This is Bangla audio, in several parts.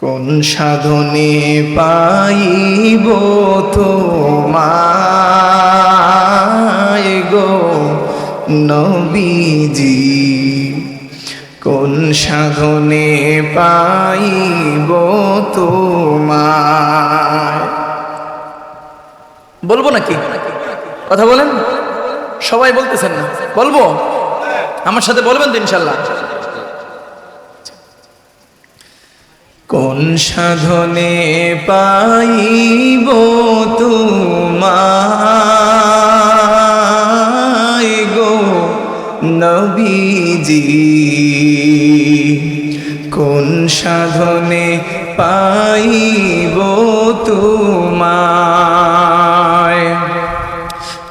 কোন সাধনে পাইব তোমায় গো নবীজি? কোন সাধনে পাইব তোমায়? বলব নাকি? কথা বলেন? সবাই বলতেছেন না। বলব? আমার সাথে বলবেন তো ইনশাল্লাহ। কোন সাধনে পাইব তোমায় গো নবীজি? কোন সাধনে পাইব তোমায়?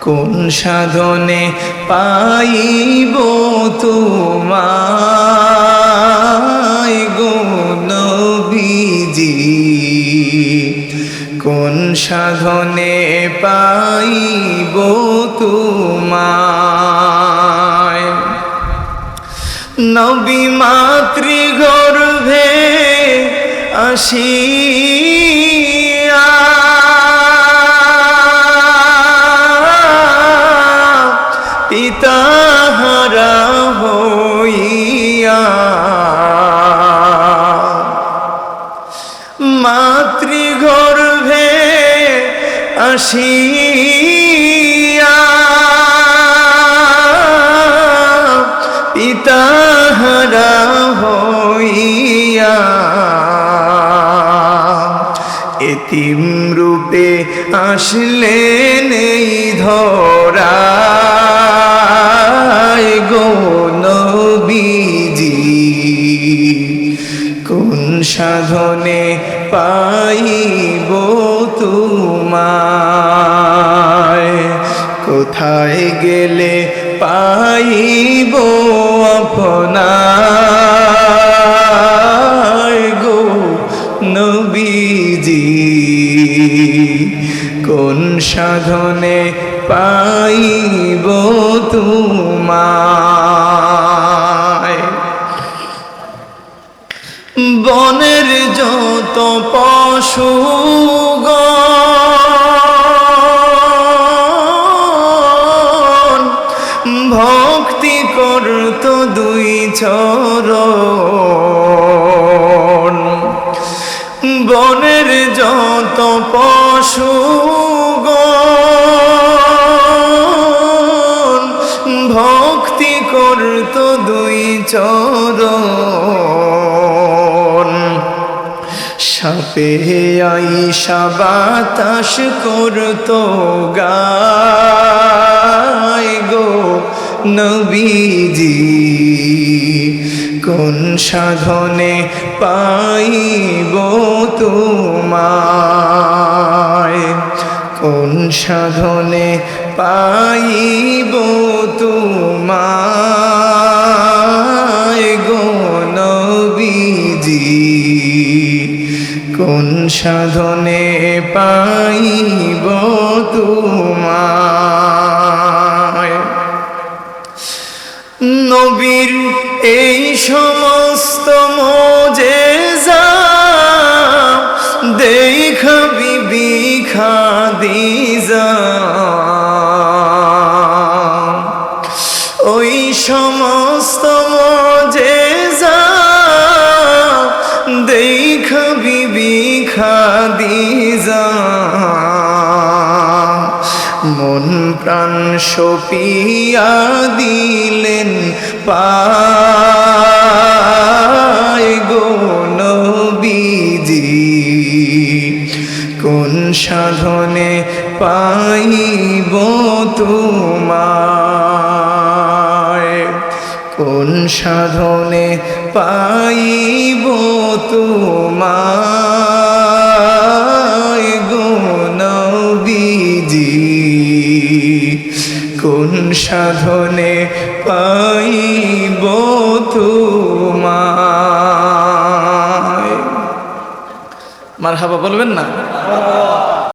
কোন সাধনে পাইব তোমায়? কোন সাধনে পাইব তোমায়? নবী মাতৃগর্ভে আসিয়া পিতাহারা হইয়া মাতৃগর্ভে আসিয়া পিতাহারা হইয়া এতিম রূপে আসলেন এই ধরায় গো নবীজি সাধনে পাইব তোমায়। কোথায় গেলে পাইব আপনার গো নবীজি? কোন সাধনে পাইব তোমায়? পশু ভক্তি করত দুই চরণ। বনের যত পশু ভক্তি করত দুই চরণ। সাপে আইসা বাতাস করতো গায় গো নবীজি। কোন সাধনে পাইব তোমায়? কোন সাধনে পাইব তোমায় গো নবীজি? কোন সাধনে পাইব তোমায়? নবীর এই সমস্ত মজেজা দেখা বিবি খাদিজা ওই সমস্ত মজেজা দেখা বিবি খাদিজা মন প্রাণ সপিয়া দিলেন পায় গো কোন সাধনে পাইব তোমায় কোন সাধনে পাইব তোমায় গো নবীজি। কোন সাধনে পাইব তোমায়? মার হাবা বলবেন না?